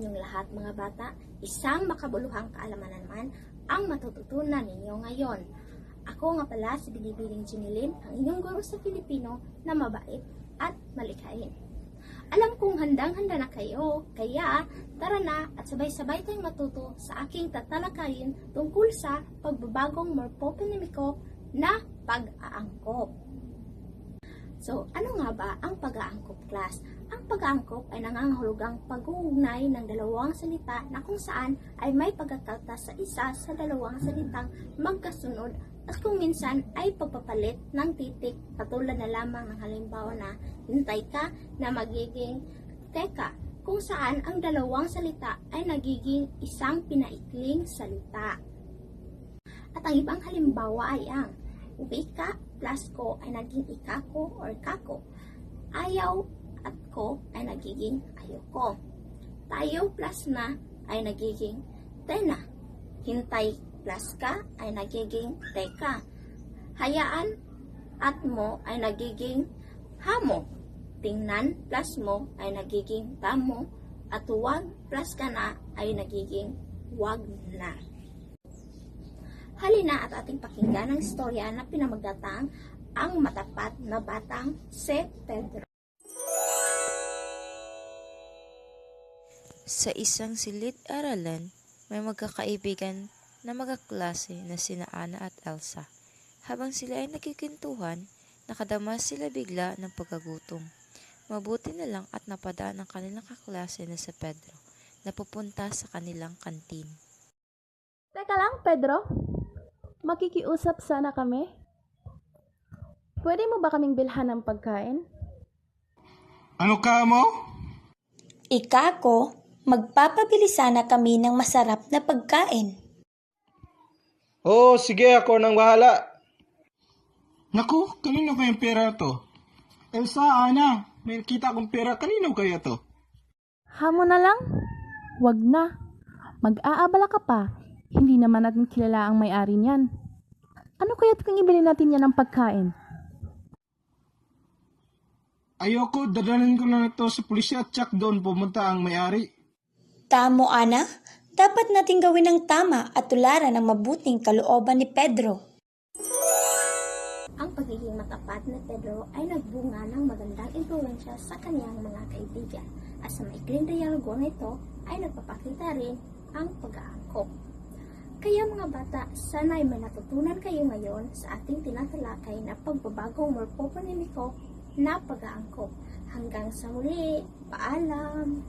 lahat mga bata, isang makabuluhang kaalaman naman ang matututunan ninyo ngayon. Ako nga pala si Binibining Jinilin, ang inyong guro sa Filipino na mabait at malikhain. Alam kong handang-handa na kayo, kaya tara na at sabay-sabay tayong matuto sa aking tatalakayin tungkol sa pagbabagong morpoponimiko na pag-aangkop. So, ano nga ba ang pag-aangkop class? Ang pag-aangkop ay nangangahulugang pag-uugnay ng dalawang salita na kung saan ay may pagkakata sa isa sa dalawang salitang magkasunod at kung minsan ay pagpapalit ng titik katulad na lamang ng halimbawa na hintay ka na magiging teka kung saan ang dalawang salita ay nagiging isang pinaikling salita. At ang ibang halimbawa ay ang uwi ka plus ko ay naging ikako or kako. Ayaw at ko ay nagiging ayoko. Tayo plus na ay nagiging tena. Hintay plus ka ay nagiging teka. Hayaan at mo ay nagiging hamo. Tingnan plus mo ay nagiging tamo. At huwag plus ka na ay nagiging wag na. Halina at ating pakinggan ang istorya na pinamagdatang ang matapat na batang si Pedro. Sa isang silid-aralan, may magkakaibigan na magkaklase na sina Ana at Elsa. Habang sila ay nagkikintuhan, nakadama sila bigla ng pagkagutom. Mabuti na lang at napadaan ang kanilang kaklase na si Pedro na pupunta sa kanilang kantin. Teka lang, Pedro. Makikiusap sana kami. Pwede mo ba kaming bilhan ng pagkain? Ano ka mo? Ikako, magpapabili sana kami ng masarap na pagkain. Oo, sige ako nang bahala. Naku, kanino kayang pera to? Elsa, Ana, may kita akong pera. Kanino kaya to? Hamo na lang? Wag na. Mag-aabala ka pa. Hindi naman natin kilala ang may-ari niyan. Ano kaya't kung ibili natin yan ng pagkain? Ayoko, dadalhin ko na ito sa pulisya at tsak doon pumunta ang may-ari. Tamo, Ana. Dapat nating gawin ng tama at tularan ng mabuting kalooban ni Pedro. Ang pagiging matapat na Pedro ay nagbunga ng magandang impluensya sa kanyang mga kaibigan. At sa maikling dialogo na ito ay nagpapakita rin ang pag-aangkop. Kaya mga bata, sana ay may natutunan kayo ngayon sa ating tinatalakay na pagbabagong morpoponimiko na pag-aangkop. Hanggang sa muli, paalam!